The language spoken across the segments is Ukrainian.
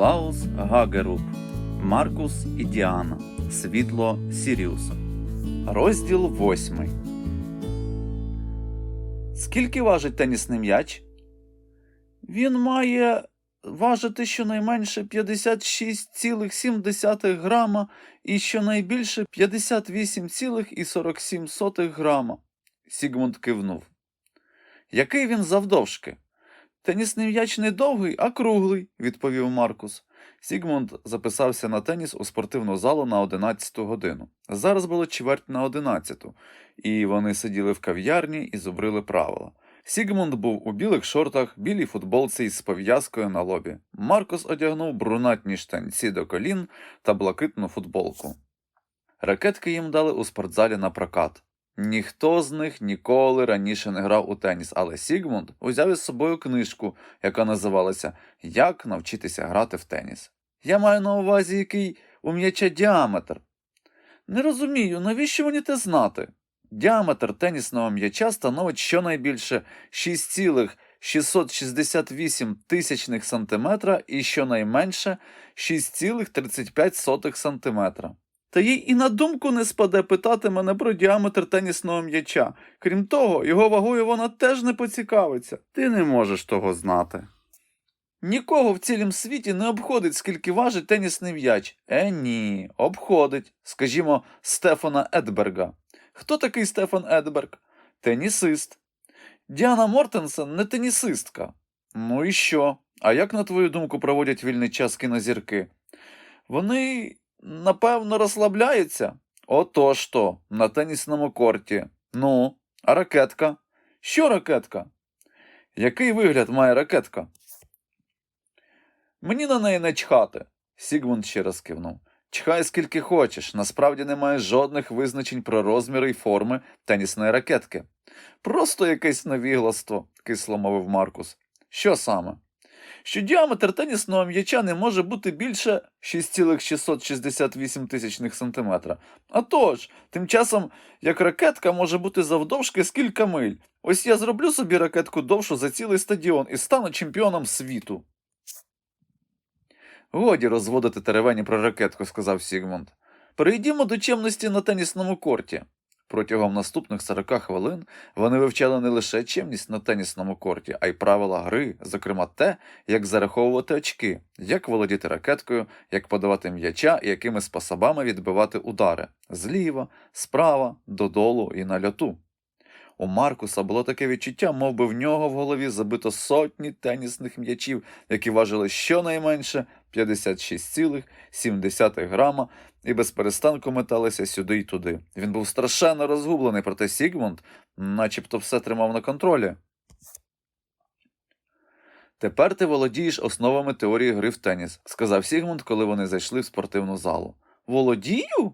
Ніклаус Гагеруб, Маркус і Діана. Світло Сіріуса. Розділ восьмий. Скільки важить тенісний м'яч? Він має важити щонайменше 56,7 грама і щонайбільше 58,47 грама. Сігмунд кивнув. Який він завдовжки? Тенісний м'яч не довгий, а круглий, відповів Маркус. Сігмунд записався на теніс у спортивну залу на 11 годину. Зараз було чверть на 11, і вони сиділи в кав'ярні і зубрили правила. Сігмунд був у білих шортах, білій футболці із пов'язкою на лобі. Маркус одягнув брунатні штанці до колін та блакитну футболку. Ракетки їм дали у спортзалі на прокат. Ніхто з них ніколи раніше не грав у теніс, але Сігмунд узяв із собою книжку, яка називалася Як навчитися грати в теніс. Я маю на увазі, який у м'яча діаметр. Не розумію, навіщо мені те знати? Діаметр тенісного м'яча становить щонайбільше 6,668 тисячних сантиметра і щонайменше 6,35 сантиметра. Та їй і на думку не спаде питати мене про діаметр тенісного м'яча. Крім того, його вагою вона теж не поцікавиться. Ти не можеш того знати. Нікого в цілім світі не обходить, скільки важить тенісний м'яч. Е, ні, обходить. Скажімо, Стефана Едберга. Хто такий Стефан Едберг? Тенісист. Діана Мортенсен не тенісистка. Ну і що? А як, на твою думку, проводять вільний час кінозірки? Вони, напевно, розслабляються. Отож то, на тенісному корті. Ну, а ракетка? Що ракетка? Який вигляд має ракетка? Мені на неї не чхати. Сігмунд ще раз кивнув. Чхай скільки хочеш, насправді немає жодних визначень про розміри й форми тенісної ракетки. Просто якесь невігластво, кисло мовив Маркус. Що саме? Що діаметр тенісного м'яча не може бути більше 6,668 тисячних сантиметра. А тож, тим часом, як ракетка може бути завдовжки з кілька миль. Ось я зроблю собі ракетку довшу за цілий стадіон і стану чемпіоном світу. Годі розводити теревені про ракетку, сказав Сігмунд. Перейдімо до чемності на тенісному корті. Протягом наступних 40 хвилин вони вивчали не лише чемність на тенісному корті, а й правила гри, зокрема те, як зараховувати очки, як володіти ракеткою, як подавати м'яча і якими способами відбивати удари зліва, справа, додолу і на льоту. У Маркуса було таке відчуття, мов би в нього в голові забито сотні тенісних м'ячів, які важили щонайменше 56,7 грама і без перестанку металися сюди й туди. Він був страшенно розгублений, проте Сігмунд начебто все тримав на контролі. Тепер ти володієш основами теорії гри в теніс, сказав Сігмунд, коли вони зайшли в спортивну залу. Володію?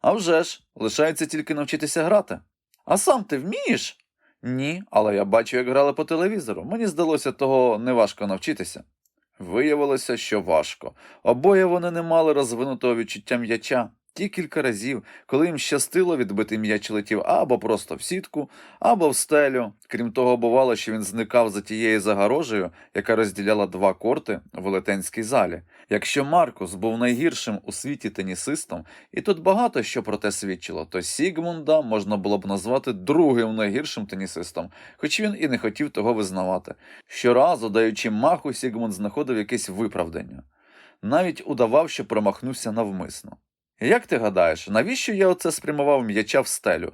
А вже ж, лишається тільки навчитися грати. А сам ти вмієш? Ні, але я бачу, як грали по телевізору. Мені здалося того неважко навчитися. Виявилося, що важко. Обоє вони не мали розвинутого відчуття м'яча. Ті кілька разів, коли їм щастило відбити м'яч летів або просто в сітку, або в стелю. Крім того, бувало, що він зникав за тією загорожею, яка розділяла два корти в велетенській залі. Якщо Маркус був найгіршим у світі тенісистом, і тут багато що про те свідчило, то Сігмунда можна було б назвати другим найгіршим тенісистом, хоч він і не хотів того визнавати. Щоразу, даючи маху, Сігмунд знаходив якесь виправдання. Навіть удавав, що промахнувся навмисно. Як ти гадаєш, навіщо я оце спрямував м'яча в стелю?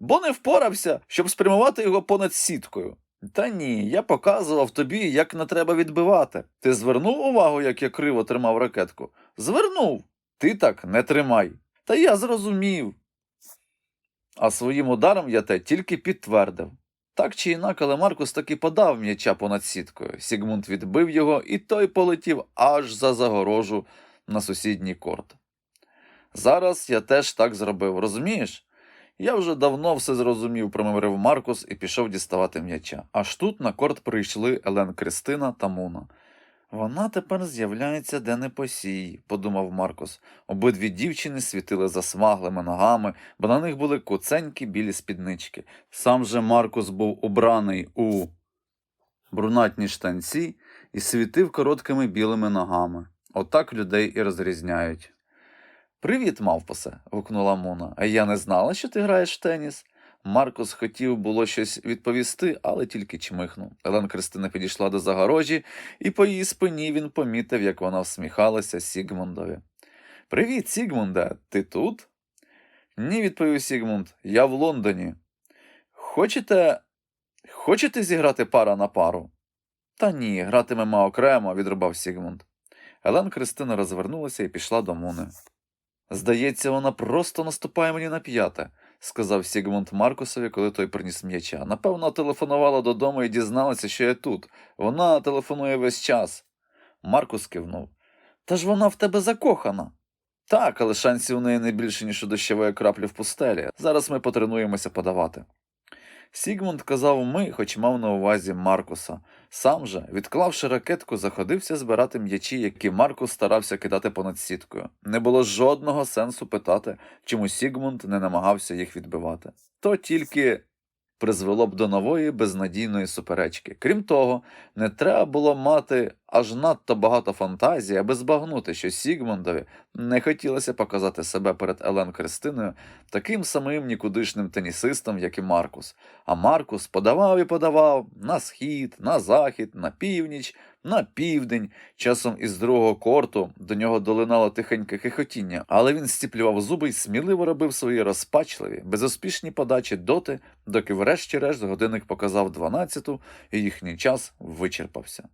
Бо не впорався, щоб спрямувати його понад сіткою. Та ні, я показував тобі, як не треба відбивати. Ти звернув увагу, як я криво тримав ракетку? Звернув. Ти так не тримай. Та я зрозумів. А своїм ударом я те тільки підтвердив. Так чи інак, але Маркус таки подав м'яча понад сіткою. Сігмунд відбив його, і той полетів аж за загорожу на сусідній корт. Зараз я теж так зробив, розумієш? Я вже давно все зрозумів, промовив Маркус і пішов діставати м'яча. Аж тут на корт прийшли Елен Кристина та Муна. Вона тепер з'являється де не посій, подумав Маркус. Обидві дівчини світили засмаглими ногами, бо на них були куценькі білі спіднички. Сам же Маркус був убраний у брунатні штанці і світив короткими білими ногами. Отак людей і розрізняють. Привіт, мавпосе. гукнула Муна. А я не знала, що ти граєш в теніс. Маркус хотів було щось відповісти, але тільки чмихнув. Елен Кристина підійшла до загорожі, і по її спині він помітив, як вона всміхалася Сігмундові. Привіт, Сігмунде, ти тут? Ні, відповів Сігмунд. Я в Лондоні. Хочете. Хочете зіграти пара на пару? Та ні, гратимемо окремо, відрубав Сігмунд. Елен Кристина розвернулася і пішла до Муни. Здається, вона просто наступає мені на п'яте, сказав Сігмунд Маркусові, коли той приніс м'яча. Напевно, телефонувала додому і дізналася, що я тут. Вона телефонує весь час. Маркус кивнув. Та ж вона в тебе закохана. Так, але шансів у неї не більше, ніж у дощової краплі в пустелі. Зараз ми потренуємося подавати. Сігмунд казав ми, хоч мав на увазі Маркуса. Сам же, відклавши ракетку, заходився збирати м'ячі, які Маркус старався кидати понад сіткою. Не було жодного сенсу питати, чому Сігмунд не намагався їх відбивати. То тільки призвело б до нової безнадійної суперечки. Крім того, не треба було мати аж надто багато фантазії, аби збагнути, що Сігмундові не хотілося показати себе перед Елен Кристиною таким самим нікудишним тенісистом, як і Маркус. А Маркус подавав і подавав на схід, на захід, на північ, на південь. Часом із другого корту до нього долинало тихеньке хихотіння, але він стіплював зуби й сміливо робив свої розпачливі, безуспішні подачі доти, доки врешті-решт годинник показав дванадцяту, і їхній час вичерпався.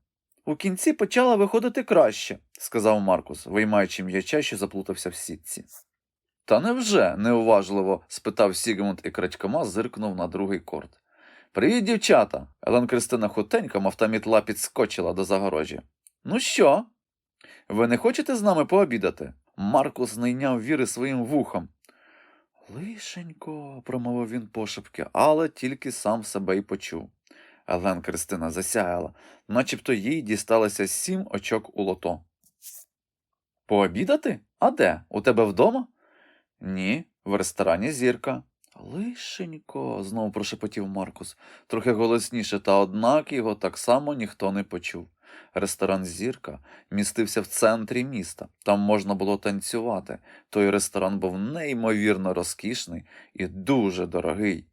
У кінці почала виходити краще, сказав Маркус, виймаючи м'яча, що заплутався в сітці. Та невже? неуважливо спитав Сігмунд і крадькома зиркнув на другий корт. Привіт, дівчата. Елен Кристина хутенько, мов та мітла підскочила до загорожі. Ну що? Ви не хочете з нами пообідати? Маркус не йняв віри своїм вухом. Лишенько, промовив він пошепки, але тільки сам себе й почув. Елен Кристина засяяла, начебто їй дісталося сім очок у лото. Пообідати? А де? У тебе вдома? Ні, в ресторані зірка. Лишенько, знову прошепотів Маркус, трохи голосніше, та однак його так само ніхто не почув. Ресторан Зірка містився в центрі міста. Там можна було танцювати. Той ресторан був неймовірно розкішний і дуже дорогий.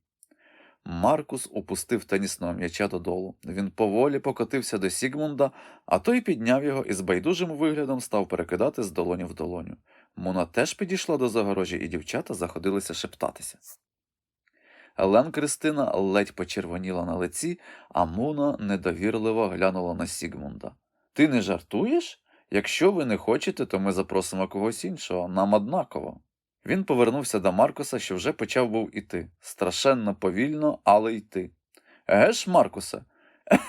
Маркус упустив тенісного м'яча додолу. Він поволі покотився до Сігмунда, а той підняв його і з байдужим виглядом став перекидати з долоні в долоню. Муна теж підійшла до загорожі, і дівчата заходилися шептатися. Елен Кристина ледь почервоніла на лиці, а Муна недовірливо глянула на Сігмунда. Ти не жартуєш? Якщо ви не хочете, то ми запросимо когось іншого, нам однаково. Він повернувся до Маркуса, що вже почав був іти. Страшенно повільно, але йти. Еге Маркусе?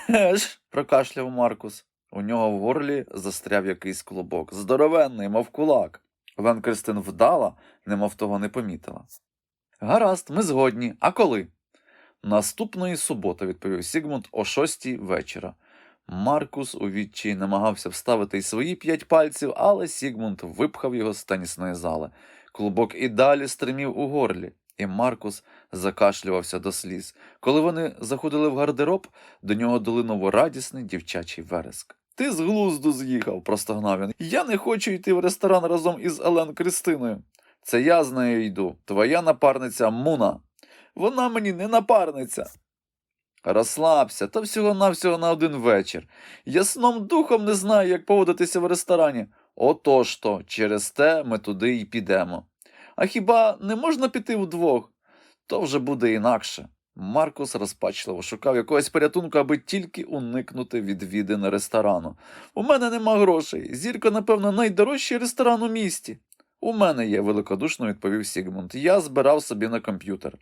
Еге ж, прокашляв Маркус. У нього в горлі застряв якийсь клубок. Здоровенний, мов кулак. Лен Кристин вдала, немов того не помітила. Гаразд, ми згодні. А коли? Наступної суботи, відповів Сігмунд о шостій вечора. Маркус у відчаї намагався вставити й свої п'ять пальців, але Сігмунд випхав його з тенісної зали. Клубок і далі стримів у горлі, і Маркус закашлювався до сліз. Коли вони заходили в гардероб, до нього долинув радісний дівчачий вереск. Ти з глузду з'їхав, простогнав він. Я не хочу йти в ресторан разом із Елен Кристиною. Це я з нею йду, твоя напарниця Муна. Вона мені не напарниця. Розслабся, та всього-навсього на один вечір. Я сном духом не знаю, як поводитися в ресторані. Отож то, через те ми туди й підемо. А хіба не можна піти вдвох? То вже буде інакше. Маркус розпачливо шукав якогось порятунку, аби тільки уникнути відвідин ресторану. У мене нема грошей. Зірка, напевно, найдорожчий ресторан у місті. У мене є, великодушно відповів Сігмунд. Я збирав собі на комп'ютер.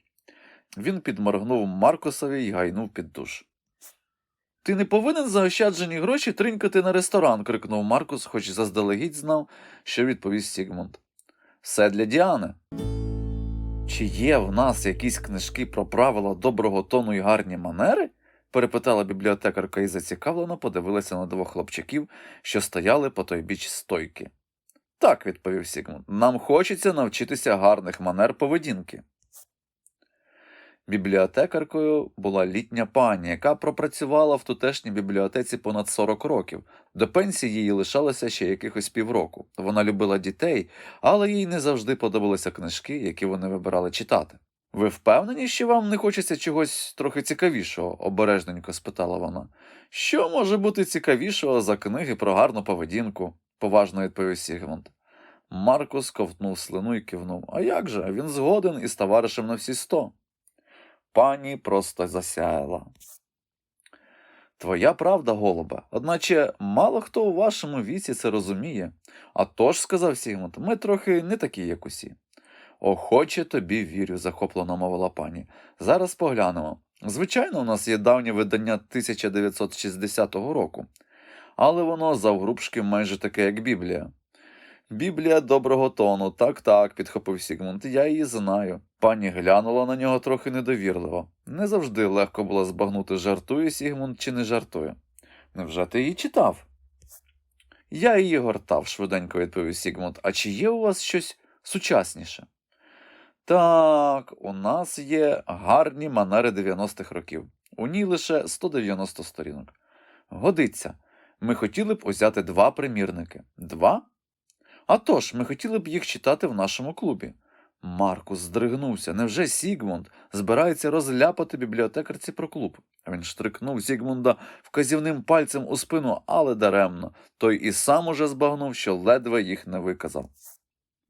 Він підморгнув Маркусові й гайнув під душ. Ти не повинен заощаджені гроші тринькати на ресторан, крикнув Маркус, хоч заздалегідь знав, що відповість Сігмунд. Все для Діани. Чи є в нас якісь книжки про правила доброго тону і гарні манери? перепитала бібліотекарка і зацікавлено подивилася на двох хлопчиків, що стояли по той біч стойки. Так, відповів Сігмунд, нам хочеться навчитися гарних манер поведінки. Бібліотекаркою була літня пані, яка пропрацювала в тутешній бібліотеці понад 40 років. До пенсії їй лишалося ще якихось півроку. Вона любила дітей, але їй не завжди подобалися книжки, які вони вибирали читати. Ви впевнені, що вам не хочеться чогось трохи цікавішого? обережненько спитала вона. Що може бути цікавішого за книги про гарну поведінку? поважно відповів Сігмунд. Маркус ковтнув слину і кивнув. А як же? Він згоден із товаришем на всі сто. Пані просто засяяла. Твоя правда, голубе, одначе мало хто у вашому віці це розуміє. А тож, сказав Сігмунд, ми трохи не такі, як усі. Охоче тобі вірю, захоплено мовила пані. Зараз поглянемо. Звичайно, у нас є давнє видання 1960 року, але воно завгрубшки майже таке, як Біблія. Біблія доброго тону, так так, підхопив Сігмунд, я її знаю. Пані глянула на нього трохи недовірливо. Не завжди легко було збагнути, жартує Сігмунд чи не жартує. Невже ти її читав? Я її гортав, швиденько відповів Сігмунд. А чи є у вас щось сучасніше? Так, у нас є гарні манери 90-х років. У ній лише 190 сторінок. Годиться. Ми хотіли б узяти два примірники. Два? А тож, ми хотіли б їх читати в нашому клубі. Маркус здригнувся. Невже Сігмунд збирається розляпати бібліотекарці про клуб? Він штрикнув Сігмунда вказівним пальцем у спину, але даремно. Той і сам уже збагнув, що ледве їх не виказав.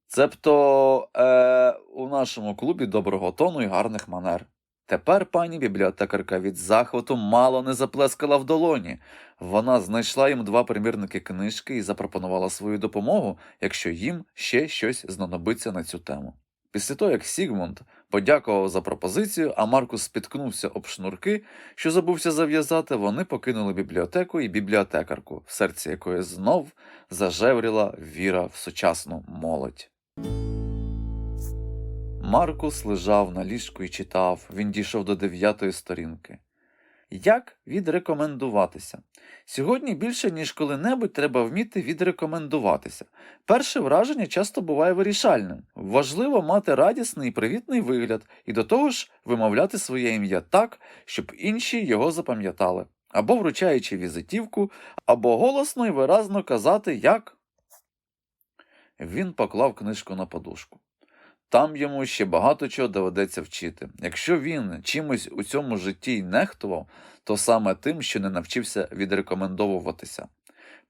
Цебто е, у нашому клубі доброго тону і гарних манер. Тепер пані бібліотекарка від захвату мало не заплескала в долоні. Вона знайшла їм два примірники книжки і запропонувала свою допомогу, якщо їм ще щось знадобиться на цю тему. Після того, як Сігмунд подякував за пропозицію, а Маркус спіткнувся об шнурки, що забувся зав'язати, вони покинули бібліотеку і бібліотекарку, в серці якої знов зажевріла віра в сучасну молодь. Маркус лежав на ліжку і читав, він дійшов до дев'ятої сторінки. Як відрекомендуватися? Сьогодні більше, ніж коли-небудь, треба вміти відрекомендуватися. Перше враження часто буває вирішальним. Важливо мати радісний і привітний вигляд, і до того ж вимовляти своє ім'я так, щоб інші його запам'ятали, або вручаючи візитівку, або голосно і виразно казати як. Він поклав книжку на подушку. Там йому ще багато чого доведеться вчити. Якщо він чимось у цьому житті й нехтував, то саме тим, що не навчився відрекомендовуватися.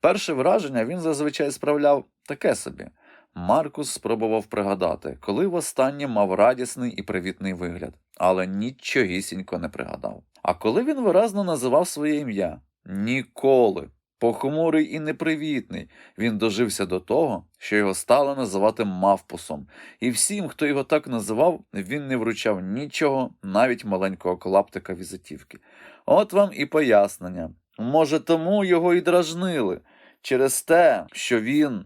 Перше враження він зазвичай справляв таке собі. Маркус спробував пригадати, коли востаннє мав радісний і привітний вигляд, але нічогісінько не пригадав. А коли він виразно називав своє ім'я? Ніколи. Похмурий і непривітний, він дожився до того, що його стали називати мавпусом, і всім, хто його так називав, він не вручав нічого, навіть маленького клаптика візитівки. От вам і пояснення. Може, тому його і дражнили через те, що він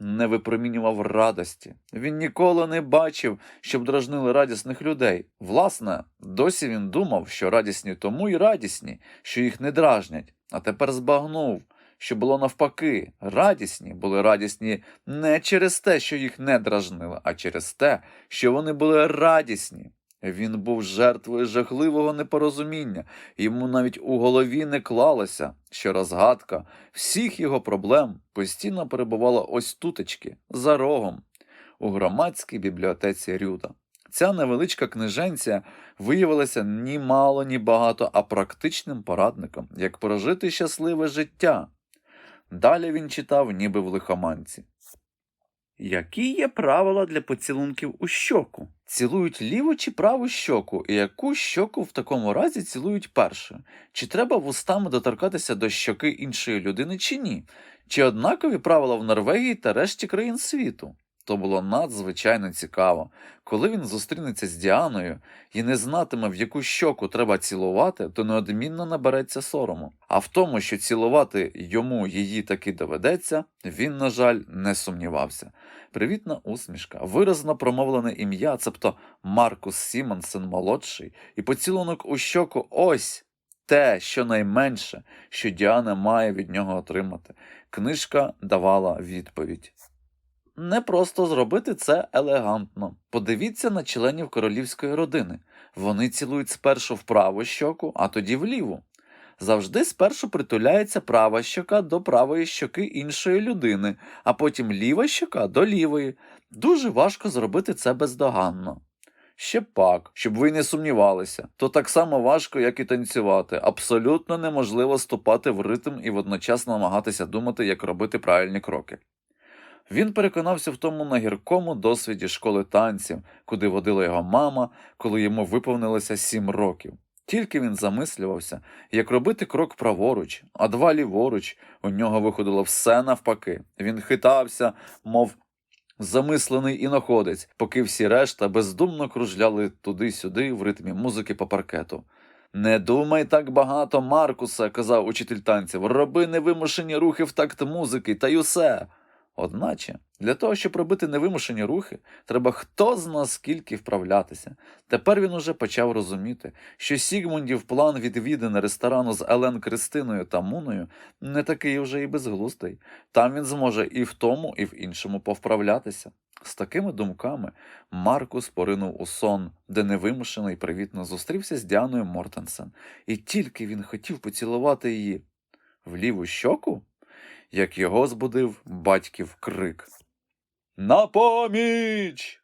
не випромінював радості. Він ніколи не бачив, щоб дражнили радісних людей. Власне, досі він думав, що радісні тому й радісні, що їх не дражнять, а тепер збагнув. Що було навпаки, радісні були радісні не через те, що їх не дражнили, а через те, що вони були радісні. Він був жертвою жахливого непорозуміння, йому навіть у голові не клалося, що розгадка всіх його проблем постійно перебувала ось тутечки, за рогом, у громадській бібліотеці Рюда. Ця невеличка книженця виявилася ні мало, ні багато, а практичним порадником, як прожити щасливе життя. Далі він читав, ніби в лихоманці. Які є правила для поцілунків у щоку? Цілують ліву чи праву щоку, і яку щоку в такому разі цілують першою? Чи треба вустами доторкатися до щоки іншої людини, чи ні? Чи однакові правила в Норвегії та решті країн світу? То було надзвичайно цікаво. Коли він зустрінеться з Діаною і не знатиме, в яку щоку треба цілувати, то неодмінно набереться сорому. А в тому, що цілувати йому її таки доведеться, він, на жаль, не сумнівався. Привітна усмішка, виразно промовлене ім'я, цебто Маркус Сімонсен молодший, і поцілунок у щоку ось те, що найменше, що Діана має від нього отримати. Книжка давала відповідь. Не просто зробити це елегантно. Подивіться на членів королівської родини. Вони цілують спершу в праву щоку, а тоді в ліву. Завжди спершу притуляється права щока до правої щоки іншої людини, а потім ліва щока до лівої. Дуже важко зробити це бездоганно. Ще пак, щоб ви не сумнівалися, то так само важко, як і танцювати. Абсолютно неможливо ступати в ритм і водночас намагатися думати, як робити правильні кроки. Він переконався в тому на гіркому досвіді школи танців, куди водила його мама, коли йому виповнилося сім років. Тільки він замислювався, як робити крок праворуч, а два ліворуч, у нього виходило все навпаки. Він хитався, мов замислений іноходець, поки всі решта бездумно кружляли туди-сюди в ритмі музики по паркету. Не думай так багато, Маркусе, казав учитель танців, роби невимушені рухи в такт музики, та й усе. Одначе, для того, щоб робити невимушені рухи, треба хто зна скільки вправлятися. Тепер він уже почав розуміти, що Сігмундів план відвідини ресторану з Елен Кристиною та Муною не такий уже і безглуздий. Там він зможе і в тому, і в іншому повправлятися. З такими думками Маркус поринув у сон, де невимушений привітно зустрівся з Діаною Мортенсен, і тільки він хотів поцілувати її в ліву щоку, як його збудив батьків крик. На поміч!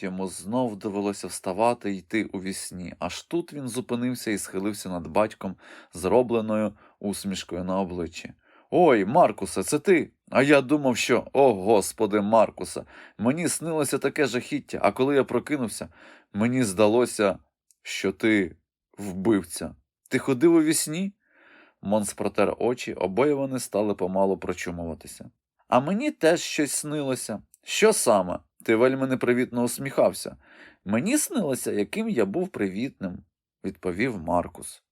Йому знов довелося вставати й йти у вісні, аж тут він зупинився і схилився над батьком зробленою усмішкою на обличчі. Ой, Маркусе, це ти. А я думав, що, о господи, Маркусе, мені снилося таке жахіття, а коли я прокинувся, мені здалося, що ти вбивця. Ти ходив у вісні? Монс протер очі, обоє вони стали помалу прочумуватися. А мені теж щось снилося. Що саме? Ти вельми непривітно усміхався. Мені снилося, яким я був привітним, відповів Маркус.